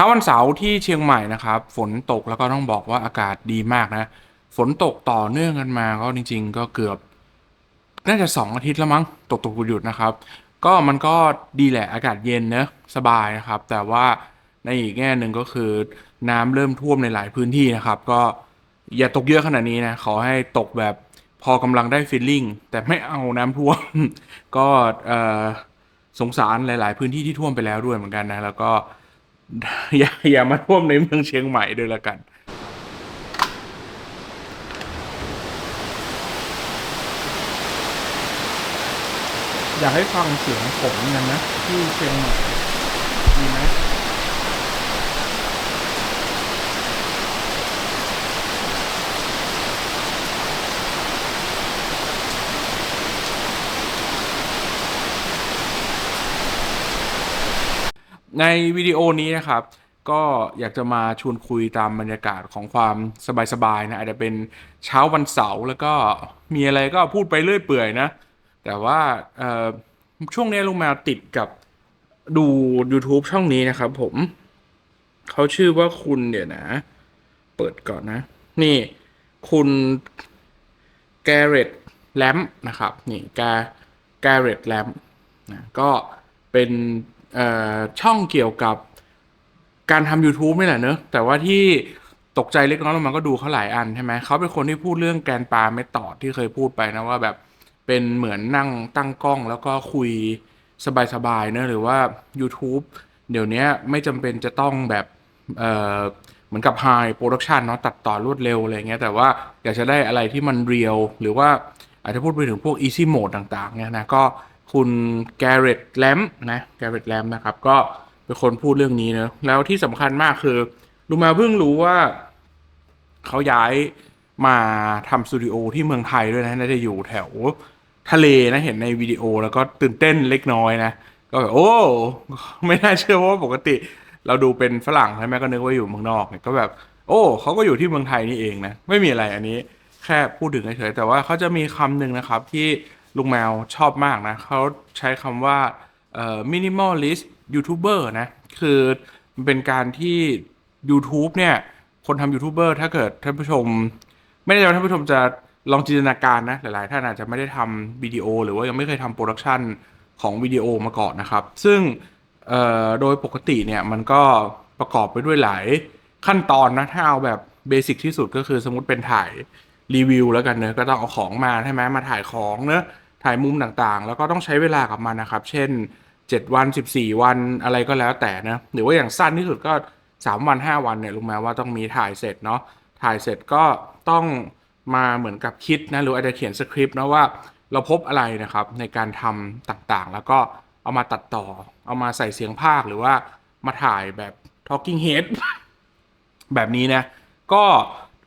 ช้าวันเสาร์ที่เชียงใหม่นะครับ ฝนตกแล้วก็ต้องบอกว่าอากาศดีมากนะ ฝนตกต่อเนื่องกันมาก็จริง ๆ ก็เกือบ น่าจะสองอาทิตย์แล้วมั้งตกตกหยุดนะครับ ก็มันก็ดีแหละอากาศเย็นเนอะสบายนะครับ แต่ว่าในอีกแง่หนึ่งก็คือน้ำเริ่มท่วมในหลายพื้นที่นะครับ ก็อย่าตกเยอะขนาดนี้นะขอให้ตกแบบพอกำลังได้ฟีลลิ่งแต่ไม่เอาน้ำท่วม ก็สงสารหลาย ๆ พื้นที่ที่ท่วมไปแล้วด้วยเหมือนกันนะแล้วก็ อย่าอย่ามาท่วมในเมืองเชียงใหม่ด้วยละกันอยากให้ฟังเสียงผมกันนะ ที่เชียงใหม่ดีไหม ในวิดีโอนี้นะครับ ก็อยากจะมาชวนคุยตามบรรยากาศของความสบายๆนะอาจจะเป็นเช้าวันเสาร์แล้วก็มีอะไรก็พูดไปเรื่อยเปื่อยนะ แต่ว่าช่วงนี้ลุงแมวติดกับดู YouTube ช่องนี้นะครับผม เขาชื่อว่าคุณเดี๋ยวนะ เปิดก่อนนะ นี่คุณแกเรตแลมนะครับ นี่แกแกเรตแลมนะก็เป็น ช่องเกี่ยวกับการทำ YouTube นี่แหละเนอะแต่ว่าที่ตกใจเล็กน้อยลงมาก็ดูเขาหลายอันใช่ไหมเขาเป็นคนที่พูดเรื่องแกนปลาเมทอดที่เคยพูดไปนะว่าแบบเป็นเหมือนนั่งตั้งกล้องแล้วก็คุยสบายๆเนอะหรือว่า YouTube เดี๋ยวนี้ไม่จำเป็นจะต้องแบบเเหมือนกับ High Production เนาะตัดต่อรวดเร็วอะไรเงี้ยแต่ว่าอยากจะได้อะไรที่มันเรียลหรือว่าอาจจะพูดไปถึงพวก Easy Mode ต่างๆเนี่ยนะก็ คุณ Garrett Lamb นะ Garrett Lamb นะครับ ก็เป็นคนพูดเรื่องนี้เนอะแล้วที่สำคัญมากคือลุงมาเพิ่งรู้ว่าเขาย้ายมาทำสตูดิโอที่เมืองไทยด้วยนะน่าจะอยู่แถวทะเลนะเห็นในวิดีโอแล้วก็ตื่นเต้นเล็กน้อยนะ ก็แบบโอ้ ไม่น่าเชื่อเพราะว่าปกติ เราดูเป็นฝรั่งใช่ไหมก็นึกว่าอยู่เมืองนอกเนี่ยก็แบบ โอ้เขาก็อยู่ที่เมืองไทยนี่เองนะ ไม่มีอะไรอันนี้ แค่พูดถึงเฉยๆแต่ว่าเขาจะมีคำหนึ่งนะครับที่ ลุงแมวชอบมากนะเขาใช้คำว่าเอ่อ minimalist youtuber นะ คือมันเป็นการที่ YouTube เนี่ย คนทำยูทูบเบอร์ถ้าเกิดท่านผู้ชม ไม่แน่ใจว่าท่านผู้ชมจะลองจินตนาการนะ หลายๆ ท่านอาจจะไม่ได้ทำวิดีโอ หรือว่ายังไม่เคยทำโปรดักชันของวิดีโอมาก่อนนะครับ ซึ่งเอ่อโดยปกติเนี่ยมันก็ประกอบไปด้วยหลายขั้นตอนนะ ถ้าเอาแบบเบสิกที่สุดก็คือสมมติเป็นถ่ายรีวิวแล้วกันเนอะก็ต้องเอาของมาใช่ไหมมาถ่ายของเนอะ ถ่ายมุมต่างๆ แล้วก็ต้องใช้เวลากับมันนะครับ เช่น 7 วัน 14 วันอะไรก็แล้วแต่นะ หรือว่าอย่างสั้นที่สุดก็ 3 วัน 5 วันเนี่ยลุงแม้ว่าต้องมีถ่ายเสร็จเนาะ ถ่ายเสร็จก็ต้องมาเหมือนกับคิดนะ หรืออาจจะเขียนสคริปต์นะว่าเราพบอะไรนะครับในการทำต่างๆ แล้วก็เอามาตัดต่อ เอามาใส่เสียงภาคหรือว่ามาถ่ายแบบ talking head แบบนี้นะ ก็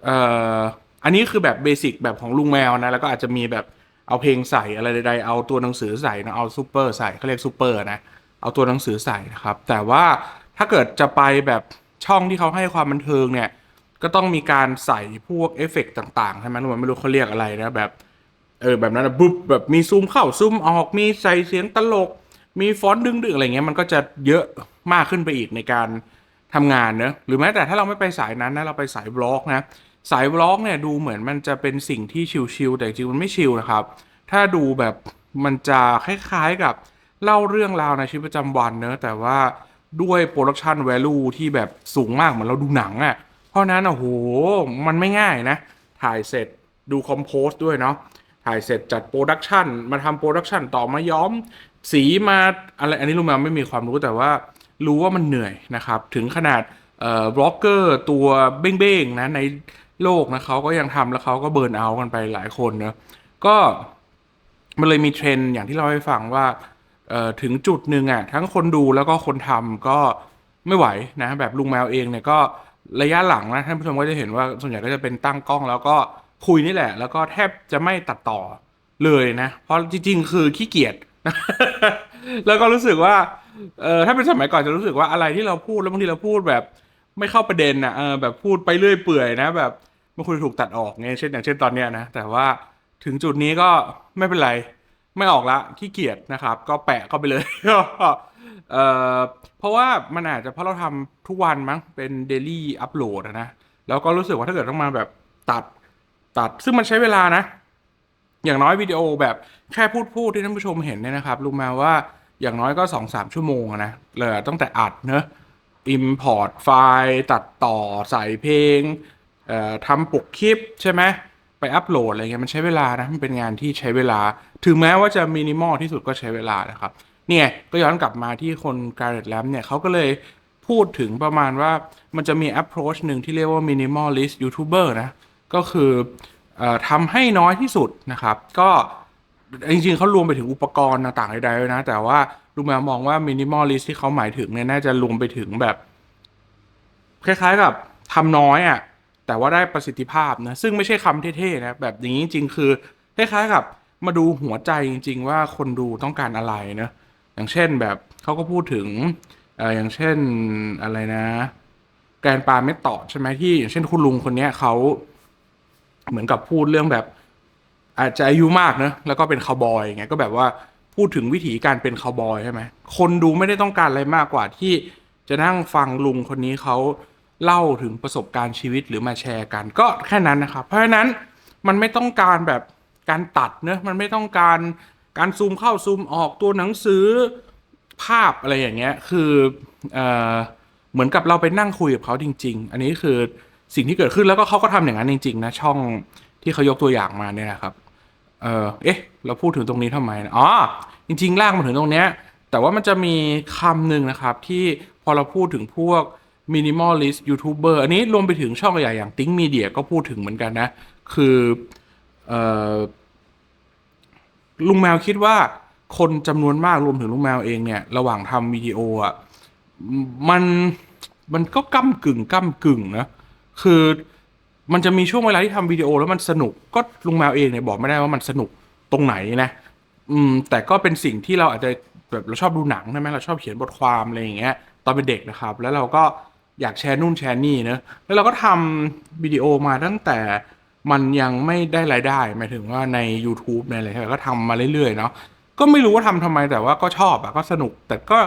เอ่ออันนี้คือแบบเบสิกแบบของลุงแมวนะ แล้วก็อาจจะมีแบบ เอาเพลงใส่อะไรใดๆเอาตัวหนังสือใส่นะเอาซูเปอร์ใส่เขาเรียกซูเปอร์นะเอาตัวหนังสือใส่นะครับ แต่ว่าถ้าเกิดจะไปแบบช่องที่เขาให้ความบันเทิงเนี่ยก็ต้องมีการใส่พวกเอฟเฟกต์ต่างๆใช่ไหมผมไม่รู้เขาเรียกอะไรนะแบบเออแบบนั้นนะบุ๊บแบบมีซูมเข้าซูมออกมีใส่เสียงตลก มีฟอนต์ดึงๆอะไรเงี้ยมันก็จะเยอะมากขึ้นไปอีกในการทำงานเนอะหรือแม้แต่ถ้าเราไม่ไปสายนั้นนะเราไปสายบล็อกนะ สายบล็อกเนี่ยดูเหมือนมันจะเป็นสิ่งที่ชิลๆแต่จริงๆมันไม่ชิลนะครับ ถ้าดูแบบมันจะคล้ายๆกับเล่าเรื่องราวในชีวิตประจำวันเนอะแต่ว่าด้วยโปรดักชันแวลูที่แบบสูงมากเหมือนเราดูหนังอะ่ะ เพราะนั้นโอ้โหมันไม่ง่ายนะ ถ่ายเสร็จดูคอมโพสด้วยเนาะถ่ายเสร็จจัดโปรดักชันมาทำโปรดักชันต่อมาย้อม สีมาอะไรอันนี้รู้มาไม่มีความรู้แต่ว่ารู้ว่ามันเหนื่อยนะครับ ถึงขนาดเอ่อบล็อกเกอร์ตัวเบ้งๆนะใน โลกนะเขาก็ยังทำแล้วเขาก็เบิร์นเอาท์กันไปหลายคนเนะก็มันเลยมีเทรนด์อย่างที่เราให้ฟังว่าถึงจุดหนึ่งอะทั้งคนดูแล้วก็คนทำก็ไม่ไหวนะ แบบลุงแมวเองเนี่ยก็ระยะหลังนะท่านผู้ชมก็จะเห็นว่าส่วนใหญ่ก็จะเป็นตั้งกล้องแล้วก็คุยนี่แหละ แล้วก็แทบจะไม่ตัดต่อเลยนะ เพราะจริง ๆ คือขี้เกียจแล้วก็รู้สึกว่าเออถ้าเป็นสมัยก่อนจะรู้สึกว่าอะไรที่เราพูดแล้วบางทีเราพูดแบบไม่เข้าประเด็นนะเออแบบพูดไปเรื่อยเปื่อยนะแบบ มันควรจะถูกตัดออกไงเช่นอย่างเช่นตอนเนี้ยนะ แต่ว่าถึงจุดนี้ก็ไม่เป็นไร ไม่ออกละขี้เกียจนะครับ ก็แปะเข้าไปเลยเอ่อเพราะว่ามันอาจจะเพราะเราทำทุกวันมั้งเป็นเดลี่อัปโหลดนะ แล้วก็รู้สึกว่าถ้าเกิดต้องมาแบบตัดตัดซึ่งมันใช้เวลานะ อย่างน้อยวิดีโอแบบแค่พูดพูดที่ท่านผู้ชมเห็นเนี่ยนะครับรู้มาว่าอย่างน้อยก็สองสามชั่วโมงนะเลยตั้งแต่อัดเนอะ Import ไฟล์ ตัดต่อใส่เพลง ทำปกคลิปใช่ไหมไปอัปโหลดอะไรเงี้ยมันใช้เวลานะมันเป็นงานที่ใช้เวลา ถึงแม้ว่าจะมินิมอลที่สุดก็ใช้เวลานะครับเนี่ยก็ย้อนกลับมาที่คน Garrett Lamb เนี่ยเขาก็เลยพูดถึงประมาณว่ามันจะมี approach หนึ่งที่เรียกว่า minimalist YouTuber นะ ก็คืออทำให้น้อยที่สุดนะครับ ก็จริงๆเขารวมไปถึงอุปกรณ์ต่างๆใดๆด้วยนะ แต่ว่าลุงแมวมองว่า minimalist ที่เขาหมายถึงเนี่ยน่าจะรวมไปถึงแบบ คล้ายๆกับทำน้อยอะ่ะ แต่ว่าได้ประสิทธิภาพนะ ซึ่งไม่ใช่คำเท่ๆนะ แบบอย่างนี้จริงๆ คือคล้ายๆกับมาดูหัวใจจริง ๆ ว่าคนดูต้องการอะไรนะ อย่างเช่นแบบเขาก็พูดถึงออย่างเช่นอะไรนะ แกนปาเมตตอใช่ไหมที่อย่างเช่นคุณลุงคนเนี้ยเขาเหมือนกับพูดเรื่องแบบอาจจะอายุมากนะแล้วก็เป็นคาวบอยอย่างก็แบบว่าพูดถึงวิธีการเป็นคาวบอยใช่ไหมคนดูไม่ได้ต้องการอะไรมากกว่าที่จะนั่งฟังลุงคนนี้เขา เล่าถึงประสบการณ์ชีวิตหรือมาแชร์กัน ก็แค่นั้นนะครับ เพราะฉะนั้นมันไม่ต้องการแบบการตัดเนอะมันไม่ต้องการการซูมเข้าซูมออกตัวหนังสือภาพอะไรอย่างเงี้ยคือเออเหมือนกับเราไปนั่งคุยกับเขาจริง ๆ อันนี้คือสิ่งที่เกิดขึ้นแล้วก็เขาก็ทำอย่างนั้นจริง ๆ นะ ช่องที่เขายกตัวอย่างมาเนี่ยนะครับ เออเอ๊ะ เราพูดถึงตรงนี้ทำไมนะอ๋อจริง ๆลากมาถึงตรงเนี้ยแต่ว่ามันจะมีคำหนึ่งนะครับที่พอเราพูดถึงพวก minimalist YouTuber อันนี้รวมไปถึงช่องใหญ่อย่าง Think Media ก็พูดถึงเหมือนกันนะ คือออลุงแมวคิดว่าคนจำนวนมากรวมถึงลุงแมวเองเนี่ย ระหว่างทำวิดีโออะมันมันก็ก้ากึ่งก้ากึ่งนะ คือมันจะมีช่วงเวลาที่ทำวิดีโอแล้วมันสนุกก็ลุงแมวเองเนี่ยบอกไม่ได้ว่ามันสนุกตรงไหนนะ อืม แต่ก็เป็นสิ่งที่เราอาจจะแบบเราชอบดูหนังใช่ไหมเราชอบเขียนบทความอะไรอย่างเงี้ยตอนเป็นเด็กนะครับ แล้วเราก็ อยากแชร์นู่นแชร์นี่เนะแล้วเราก็ทำวิดีโอมาตั้งแต่มันยังไม่ได้รายได้หมายถึงว่าใน YouTube ในอะไรก็ทำมาเรื่อยๆเนาะก็ไม่รู้ว่าทำทำไมแต่ว่าก็ชอบอะก็สนุก แต่ก็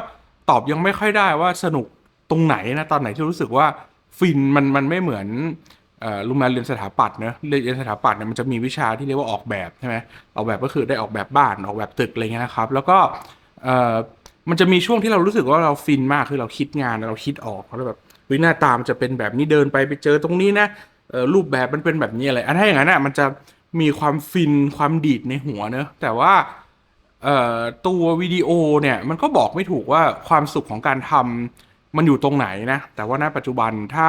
ตอบยังไม่ค่อยได้ว่าสนุกตรงไหนนะตอนไหนที่รู้สึกว่าฟินมันมันไม่เหมือนลุงแมนเรียนสถาปัตย์เนะเรียนสถาปัตย์เนี่ยมันจะมีวิชาที่เรียกว่าออกแบบใช่ไหมออกแบบก็คือได้ออกแบบบ้านออกแบบตึกอะไรเงี้ยนะครับ แล้วก็มันจะมีช่วงที่เรารู้สึกว่าเราฟินมากคือเราคิดงานเราคิดออกแล้วแบบ วิหน้าตามจะเป็นแบบนี้เดินไปไปเจอตรงนี้นะรูปแบบมันเป็นแบบนี้อะไรอันถ้าอย่างนั้นอะมันจะมีความฟินความดีดในหัวเนอะแต่ว่าตัววิดีโอเนี่ยมันก็บอกไม่ถูกว่าความสุขของการทำมันอยู่ตรงไหนนะ แต่ว่าณปัจจุบันถ้า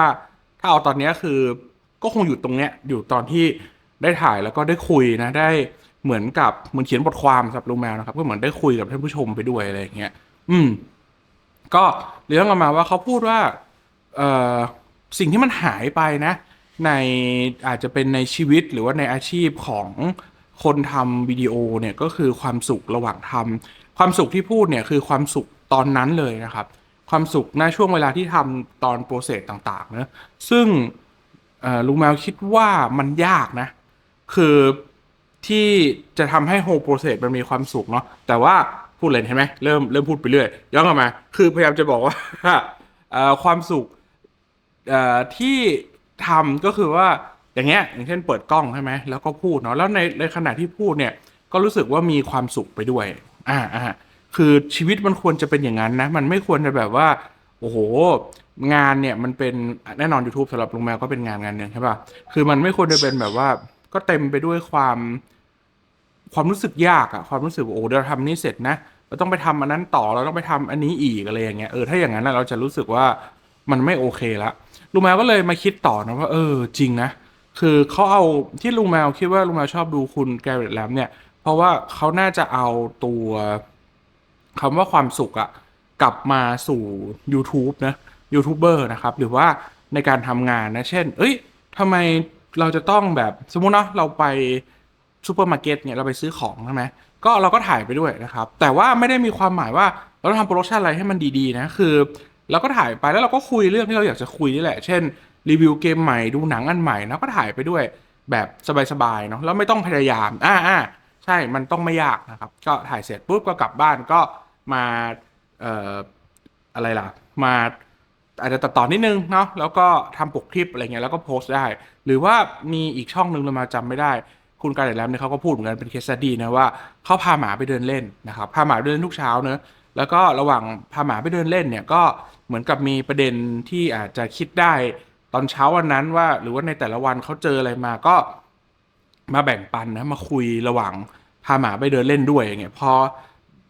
ถ้าเอาตอนนี้คือก็คงอยู่ตรงเนี้ยอยู่ตอนที่ได้ถ่ายแล้วก็ได้คุยนะ ได้เหมือนกับเหมือนเขียนบทความสำหรับลุงแมวนะครับ ก็เหมือนได้คุยกับท่านผู้ชมไปด้วยอะไรอย่างเงี้ย อืม ก็เรื่องออกมาว่าเขาพูดว่า สิ่งที่มันหายไปนะ ในอาจจะเป็นในชีวิตหรือว่าในอาชีพของคนทำวิดีโอเนี่ยก็คือความสุขระหว่างทำความสุขที่พูดเนี่ยคือความสุขตอนนั้นเลยนะครับ ความสุขในช่วงเวลาที่ทำตอนโปรเซสต่างๆนะซึ่งลุงแมวคิดว่ามันยากนะ คือที่จะทำให้โฮโปรเซสมันมีความสุขเนาะแต่ว่าพูดเลยเห็นไหมเริ่มเริ่มพูดไปเรื่อยย้อนกลับมา คือพยายามจะบอกว่าความสุข ที่ทำก็คือว่าอย่างเงี้ยอย่างเช่นเปิดกล้องใช่ไหมแล้วก็พูดเนาะแล้วในในขณะที่พูดเนี่ยก็รู้สึกว่ามีความสุขไปด้วย อ่าอ่าคือชีวิตมันควรจะเป็นอย่างนั้นนะ มันไม่ควรจะแบบว่าโอ้โห งานเนี่ยมันเป็นแน่นอน YouTube สำหรับลุงแมวก็เป็นงานงานหนึ่งใช่ป่ะคือมันไม่ควรจะเป็นแบบว่า ก็เต็มไปด้วยความ ความรู้สึกยากอะความรู้สึกโอ้เดี๋ยวเราทำนี่เสร็จนะเราต้องไปทำอันนั้นต่อเราต้องไปทำอันนี้อีกอะไรอย่างเงี้ยเออถ้าอย่างนั้นเราจะรู้สึกว่ามันไม่โอเคละ ลุงแมวก็เลยมาคิดต่อนะว่าเออจริงนะคือเขาเอาที่ลุงแมวคิดว่าลุงแมวชอบดูคุณแกเรตแลมเนี่ย เพราะว่าเขาน่าจะเอาตัวคำว่าความสุขอะกลับมาสู่ YouTube นะยูทูบเบอร์นะครับ หรือว่าในการทำงานนะ เช่น เอ้ยทำไมเราจะต้องแบบสมมุตินะเราไปซูเปอร์มาร์เก็ตเนี่ยเราไปซื้อของใช่ไหมก็เราก็ถ่ายไปด้วยนะครับ แต่ว่าไม่ได้มีความหมายว่าเราต้องทำโปรดักชันอะไรให้มันดีๆนะ คือ เราก็ถ่ายไปแล้วเราก็คุยเรื่องที่เราอยากจะคุยนี่แหละ เช่นรีวิวเกมใหม่ดูหนังอันใหม่นะก็ถ่ายไปด้วยแบบสบายๆเนาะแล้วไม่ต้องพยายามอ่าอ่าใช่มันต้องไม่ยากนะครับ ก็ถ่ายเสร็จปุ๊บก็กลับบ้านก็มาเอ่ออะไรล่ะ มาอาจจะตัดต่อนิดนึงเนาะแล้วก็ทำปกคลิปอะไรเงี้ยแล้วก็โพสต์ได้ หรือว่ามีอีกช่องหนึ่งเรามาจำไม่ได้ คุณการเดแล้วเนี่ยเขาก็พูดเหมือนกันเป็นเคสดีนะว่าเขาพาหมาไปเดินเล่นนะครับพาหมาเดินทุกเช้าเนะ แล้วก็ระหว่างพาหมาไปเดินเล่นเนี่ยก็เหมือนกับมีประเด็นที่อาจจะคิดได้ตอนเช้าวันนั้นว่า หรือว่าในแต่ละวันเขาเจออะไรมาก็มาแบ่งปันนะมาคุยระหว่างพาหมาไปเดินเล่นด้วยอย่างเงี้ยพอ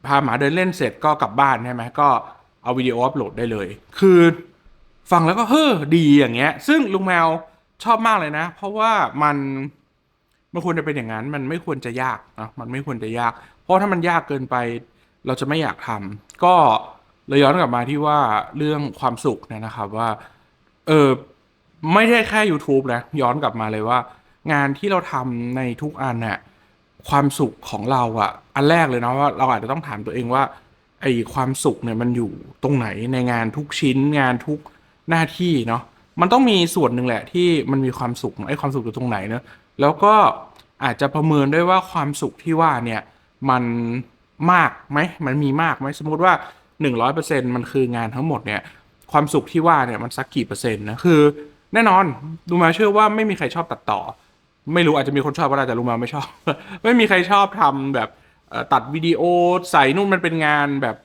พาหมาเดินเล่นเสร็จก็กลับบ้านใช่ไหมก็เอาวิดีโออัปโหลดได้เลย คือฟังแล้วก็เฮ้อดีอย่างเงี้ย ซึ่งลุงแมวชอบมากเลยนะ เพราะว่ามันมันควรจะเป็นอย่างนั้น มันไม่ควรจะยากนะมันไม่ควรจะยาก เพราะถ้ามันยากเกินไป เราจะไม่อยากทำก็เลยย้อนกลับมาที่ว่าเรื่องความสุขเนี่ยนะครับว่า เออไม่ใช่แค่ YouTube นะ ย้อนกลับมาเลยว่า งานที่เราทำในทุกอันเนี่ยความสุขของเราอะอันแรกเลยนะว่าเราอาจจะต้องถามตัวเองว่าไอความสุขเนี่ยมันอยู่ตรงไหนในงานทุกชิ้น งานทุกหน้าที่เนาะมันต้องมีส่วนหนึ่งแหละที่มันมีความสุขไอความสุขอยู่ตรงไหนเนาะแล้วก็อาจจะประเมินด้วยว่าความสุขที่ว่าเนี่ยมัน มากไหมมันมีมากไหมสมมติว่า 100%มันคืองานทั้งหมดเนี่ย ความสุขที่ว่าเนี่ยมันสักกี่เปอร์เซ็นต์นะคือ แน่นอนดูมาเชื่อว่าไม่มีใครชอบตัดต่อ ไม่รู้อาจจะมีคนชอบก็ได้แต่ลุงมาไม่ชอบ ไม่มีใครชอบทำแบบตัดวิดีโอใส่นู่นมันเป็นงานแบบ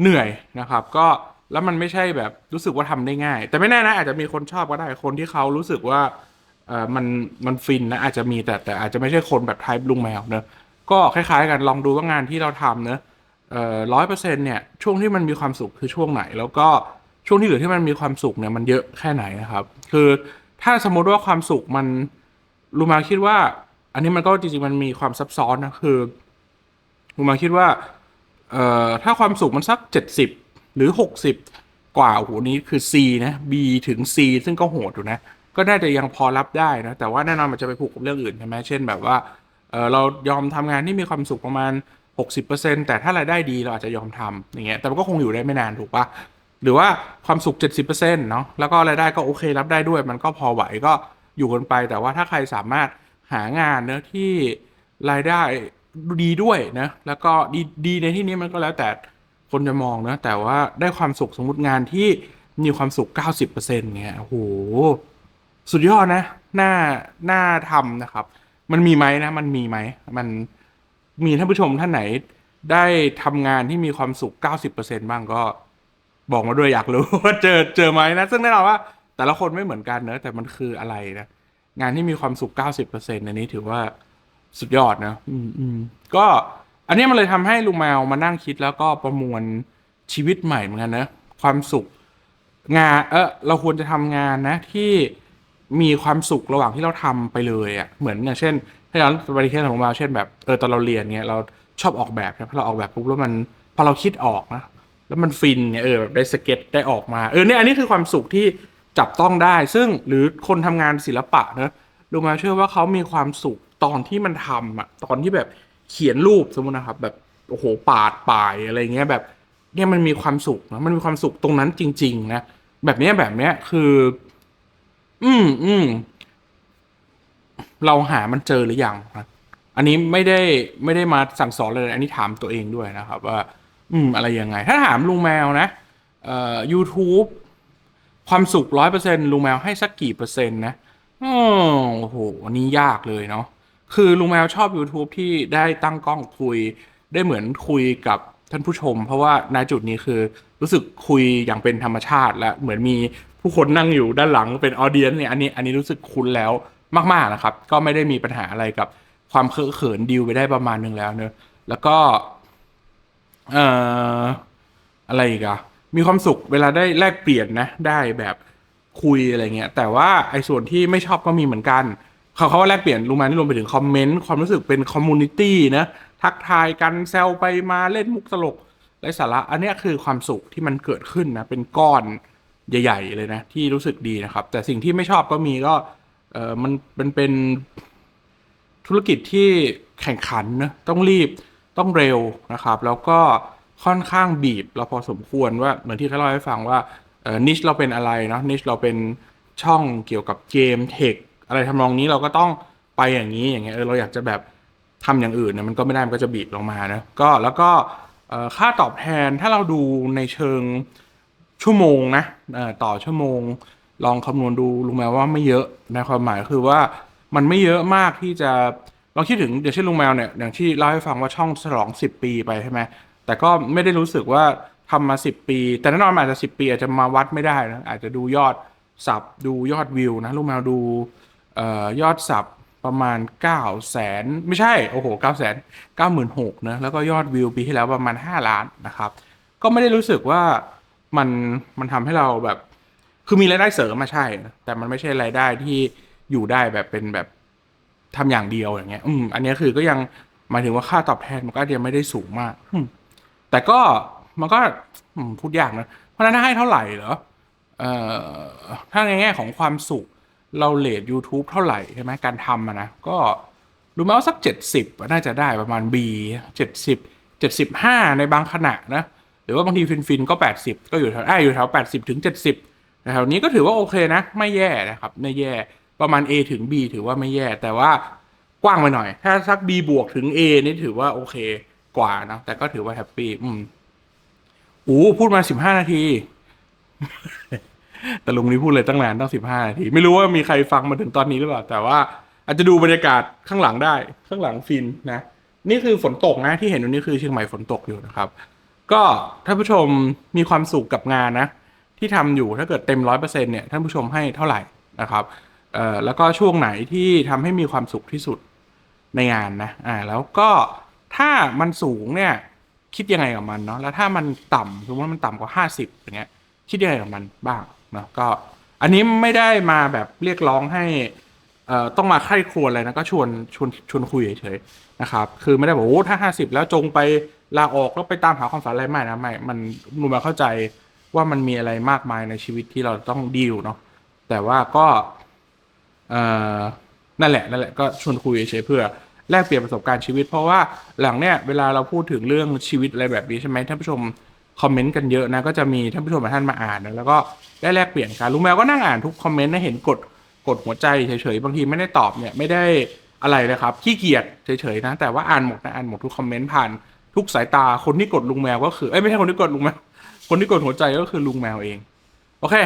เหนื่อยนะครับ ก็แล้วมันไม่ใช่แบบรู้สึกว่าทำได้ง่าย แต่ไม่แน่นะอาจจะมีคนชอบก็ได้คนที่เขารู้สึกว่าเออมันมันฟินนะอาจจะมีแต่แต่อาจจะไม่ใช่คนแบบไทป์ลุงแมวเนอะ ก็คล้ายๆ กันลองดูว่างานที่เราทำเนอะเอ่อร้อยเปอร์เซ็นต์เนี่ยช่วงที่มันมีความสุขคือช่วงไหน แล้วก็ช่วงที่เหลือที่มันมีความสุขเนี่ยมันเยอะแค่ไหนนะครับ คือถ้าสมมติว่าความสุขมันลูมาคิดว่า อันนี้มันก็จริงๆมันมีความซับซ้อนนะคือลูมาคิดว่าเอ่อถ้าความสุขมันสักเจ็ดสิบหรือหกสิบกว่าโอ้โหนี้คือ C นะ B ถึง C ซึ่งก็โหดอยู่นะ ก็น่าจะยังพอรับได้นะ แต่ว่าแน่นอนมันจะไปผูกกับเรื่องอื่นใช่ไหมเช่นแบบว่า เออเรายอมทำงานที่มีความสุขประมาณ 60%แต่ถ้ารายได้ดีเราอาจจะยอมทำอย่างเงี้ยแต่มันก็คงอยู่ได้ไม่นานถูกปะหรือว่าความสุข 70%เนาะแล้วก็รายได้ก็โอเครับได้ด้วย มันก็พอไหวก็อยู่กันไป แต่ว่าถ้าใครสามารถหางานเนอะที่รายได้ดีด้วยนะแล้วก็ดีดีในที่นี้มันก็แล้วแต่คนจะมองนะแต่ว่าได้ความสุขสมมติงานที่มีความสุข 90%เงี้ยโอ้โหสุดยอดนะน่าน่าทำนะครับ มันมีไหมนะ มันมีไหมมันมีท่านผู้ชมท่านไหนได้ทำงานที่มีความสุข 90%บ้างก็ บอกมาด้วยอยากรู้ว่าเจอเจอไหมนะ ซึ่งแน่นอนว่า แต่ละคนไม่เหมือนกันเนอะแต่มันคืออะไรนะงานที่มีความสุข 90%อันนี้ถือว่าสุดยอดนะอืมอืมก็อันนี้มันเลยทำให้ลุงแมวมานั่งคิดแล้วก็ประมวลชีวิตใหม่เหมือนกันนะ ความสุขงานเออเราควรจะทำงานนะที่ มีความสุขระหว่างที่เราทำไปเลยอะ่ะเหมือนอย่างเช่น ถ้าย้อนไปที่เคสของเราเช่นแบบเออตอนเราเรียนเนี้ยเราชอบออกแบบนะพอเราออกแบบปุ๊บแล้วมันพอเราคิดออกนะแล้วมันฟินเนี่ยเออแบบได้สเก็ตได้ออกมาเออเนี่ยอันนี้คือความสุขที่จับต้องได้ ซึ่งหรือคนทำงานศิลปะเนอะดูมาเชื่อว่าเขามีความสุขตอนที่มันทำอะตอนที่แบบเขียนรูปสมมตินะครับ แบบโอ้โหปาดปลายอะไรเงี้ยแบบเนี่ยมันมีความสุขนะมันมีความสุขตรงนั้นจริง ๆ นะแบบเนี้ยแบบเนี้ยคือ อืมอืมเราหามันเจอหรือยังนะอันนี้ไม่ได้ไม่ได้มาสั่งสอนเลย อันนี้ถามตัวเองด้วยนะครับ ว่า อืม อะไรยังไง ถ้าถามลุงแมวนะเอ่อ YouTube ความสุขร้อยเปอร์เซ็นลุงแมวให้สักกี่เปอร์เซ็นต์นะโอ้โหอันนี้ยากเลยเนาะคือลุงแมวชอบ YouTube ที่ได้ตั้งกล้องคุย ได้เหมือนคุยกับท่านผู้ชม เพราะว่าณจุดนี้คือรู้สึกคุยอย่างเป็นธรรมชาติและเหมือนมี ผู้คนนั่งอยู่ด้านหลังเป็นออเดียนเนี่ยอันนี้อันนี้รู้สึกคุ้นแล้วมากๆนะครับ ก็ไม่ได้มีปัญหาอะไรกับความเคอะเขินดิวไปได้ประมาณนึงแล้วเนอะแล้วก็เอ่ออะไรอีกอะมีความสุขเวลาได้แลกเปลี่ยนนะ ได้แบบคุยอะไรเงี้ย แต่ว่าไอ้ส่วนที่ไม่ชอบก็มีเหมือนกันเขาเขาว่าแลกเปลี่ยนรู้มานี่รวมไปถึงคอมเมนต์ความรู้สึกเป็นคอมมูนิตี้นะทักทายกันแซวไปมาเล่นมุกตลกไรสาระอันนี้คือความสุขที่มันเกิดขึ้นนะเป็นก้อน ใหญ่ ๆ เลยนะ ที่รู้สึกดีนะครับ แต่สิ่งที่ไม่ชอบก็มีก็เออมันเป็นเป็นธุรกิจที่แข่งขันนะต้องรีบต้องเร็วนะครับ แล้วก็ค่อนข้างบีบเราพอสมควรว่าเหมือนที่เขาเล่าให้ฟังว่าเออนิชเราเป็นอะไรเนาะนิชเราเป็นช่องเกี่ยวกับเกมเทคอะไรทำนองนี้เราก็ต้องไปอย่างนี้อย่างเงี้ยเออเราอยากจะแบบทำอย่างอื่นเนี่ยมันก็ไม่ได้มันก็จะบีบลงมานะก็แล้วก็ค่าตอบแทนถ้าเราดูในเชิง ชั่วโมงนะต่อชั่วโมง ลองคำนวณดูลุงแมวว่าไม่เยอะในความหมายคือว่ามันไม่เยอะมากที่จะลองคิดถึงอย่างเช่นลุงแมวเนี่ยอย่างที่เล่าให้ฟังว่าช่องฉลองสิบปีไปใช่ไหมแต่ก็ไม่ได้รู้สึกว่าทำมาสิบปี แต่แน่นอนอาจจะสิบปีอาจจะมาวัดไม่ได้นะอาจจะดูยอดสับดูยอดวิวนะลุงแมวดูออยอดสับประมาณ 9 0 0แสนไม่ใช่ โอ้โห 9 0 0แสน9 6 0 0นะแล้วก็ยอดวิวปีที่แล้วประมาณ 5 ล้านนะครับ ก็ไม่ได้รู้สึกว่า มันมันทำให้เราแบบ คือมีรายได้เสริมมาใช่นะแต่มันไม่ใช่รายได้ที่อยู่ได้แบบเป็นแบบทำอย่างเดียวอย่างเงี้ย อืม อันนี้คือก็ยังหมายถึงว่าค่าตอบแทนมันก็ยังไม่ได้สูงมากอืมแต่ก็มันก็อืมพูดยากนะ เพราะฉะนั้นถ้าให้เท่าไหร่เหรอเอ่อถ้าในแง่ของความสุขเราเลท YouTube เท่าไหร่ใช่ไหมการทำนะ ก็รู้ไหมว่าสักเจ็ดสิบน่าจะได้ประมาณ B เจ็ดสิบเจ็ดสิบห้าในบางขณะนะ รือว่าบางทีฟินฟินๆก็แปดสิบก็อยู่แถวอ่อยู่แถวแปดสิบถึงเจ็ดสิบแถวนี้ก็ถือว่าโอเคนะ ไม่แย่นะครับ ไม่แย่ประมาณ A ถึง B ถือว่าไม่แย่ แต่ว่ากว้างไปหน่อย ถ้าสัก B บวกถึง A นี่ถือว่าโอเคกว่านะ แต่ก็ถือว่าแฮปปี้อืมอู้พูดมาสิบห้านาทีแต่ลุงนี้พูดเลยตั้งนานตั้งสิบห้านาที ไม่รู้ว่ามีใครฟังมาถึงตอนนี้หรือเปล่า แต่ว่าอาจจะดูบรรยากาศข้างหลังได้ ข้างหลังฟินนะ นี่คือฝนตกนะที่เห็นอยู่นี่คือเชียงใหม่ฝนตกอยู่นะครับ ก็ท่านผู้ชมมีความสุขกับงานนะ ที่ทำอยู่ถ้าเกิดเต็มร้อยเปอร์เซ็นเนี่ยท่านผู้ชมให้เท่าไหร่นะครับเอ่อแล้วก็ช่วงไหนที่ทำให้มีความสุขที่สุดในงานนะอ่าแล้วก็ถ้ามันสูงเนี่ยคิดยังไงกับมันเนาะแล้วถ้ามันต่ำสมมติว่ามันต่ำกว่าห้าสิบอย่างเงี้ยคิดยังไงกับมันบ้างเนาะก็อันนี้ไม่ได้มาแบบเรียกร้องให้เอ่อต้องมาใคร่ครวญอะไรนะก็ชวนชวนชวนคุยเฉยๆนะครับคือไม่ได้บอกโอ้ถ้าห้าสิบแล้วจงไป ลาออกแล้วไปตามหาความฝันอะไรไม่นะไม่ มันหนูมาเข้าใจว่ามันมีอะไรมากมายในชีวิตที่เราต้องดีลเนาะแต่ว่าก็เอ่อนั่นแหละนั่นแหละก็ชวนคุยเฉยๆเพื่อแลกเปลี่ยนประสบการณ์ชีวิต เพราะว่าหลังเนี่ยเวลาเราพูดถึงเรื่องชีวิตอะไรแบบนี้ใช่ไหมท่านผู้ชมคอมเมนต์กันเยอะนะก็จะมีท่านผู้ชมหลายท่านมาอ่านนะแล้วก็ได้แลกเปลี่ยนกันลุงแมวก็นั่งอ่านทุกคอมเมนต์นะเห็นกดกดหัวใจเฉยๆบางทีไม่ได้ตอบเนี่ยไม่ได้อะไรเลยครับขี้เกียจเฉยๆนะแต่ว่าอ่านหมดนะอ่านหมดทุกคอมเมนต์ผ่าน ทุกสายตาคนที่กดลุงแมวก็คือเอ้ยไม่ใช่คนที่กดลุงแมวคนที่กดหัวใจก็คือลุงแมวเอง โอเค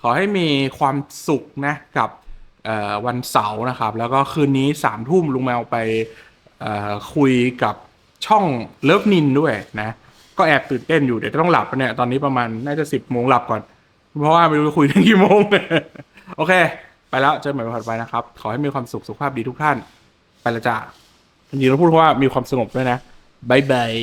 ขอให้มีความสุขนะกับวันเสาร์นะครับ แล้วก็คืนนี้สามทุ่มลุงแมวไปคุยกับช่องเลิฟนินด้วยนะ ก็แอบตื่นเต้นอยู่เดี๋ยวจะต้องหลับเนี่ยตอนนี้ประมาณน่าจะสิบโมงหลับก่อน เพราะว่าไม่รู้จะคุยถึงกี่โมงโอเค ไปแล้วเจอกันใหม่วันถัดไปนะครับ ขอให้มีความสุขสุขภาพดีทุกท่าน ไปละจ้าจริงๆต้องพูดว่ามีความสงบด้วยนะ บายบาย